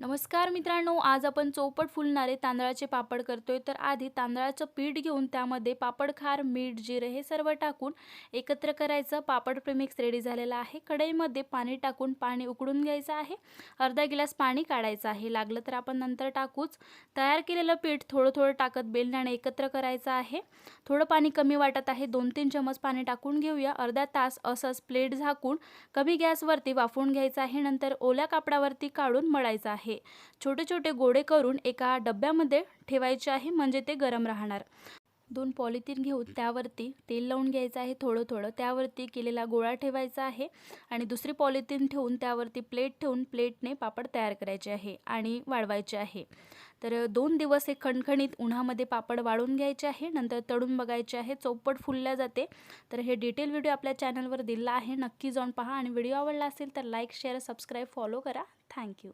नमस्कार मित्रांनो आज आपण चौपट फुलणारे तांदळाचे पापड करतोय. तर आधी तांदळाचं पीठ घेऊन त्यामध्ये पापड खार मीठ जिरे हे सर्व टाकून एकत्र करायचं. पापड प्रेमिक्स रेडी झालेला आहे. कढईमध्ये पाणी टाकून पाणी उकडून घ्यायचं आहे. अर्धा गिलास पाणी काढायचं आहे. लागलं तर आपण नंतर टाकूच. तयार केलेलं पीठ थोडं थोडं टाकत बेलण्याने एकत्र करायचं आहे. थोडं पाणी कमी वाटत आहे. दोन तीन चमच पाणी टाकून घेऊया. अर्धा तास असंच प्लेट झाकून कमी गॅसवरती वाफवून घ्यायचं आहे. नंतर ओल्या कापडावरती काढून मळायचं आहे. आहे. छोटे छोटे गोडे करून एका डब्यामध्ये ठेवायचे आहे म्हणजे ते गरम राहणार. दोन पॉलिथिन घेऊन त्यावरती तेल लावून घ्यायचं आहे थोडं थोडं त्यावरती केलेला गोळा ठेवायचा आहे आणि दुसरी पॉलिथिन ठेवून त्यावरती प्लेट ठेवून प्लेटने पापड तयार करायचे आहे आणि वाळवायचे आहे. तर दोन दिवस हे खणखणीत उन्हामध्ये पापड वाळून घ्यायचे आहे नंतर तळून बघायचे आहे चौपट फुलल्या जाते. तर हे डिटेल व्हिडिओ आपल्या चॅनलवर दिला आहे. नक्की जाऊन पहा आणि व्हिडिओ आवडला असेल तर लाईक शेअर सबस्क्राईब फॉलो करा. Thank you.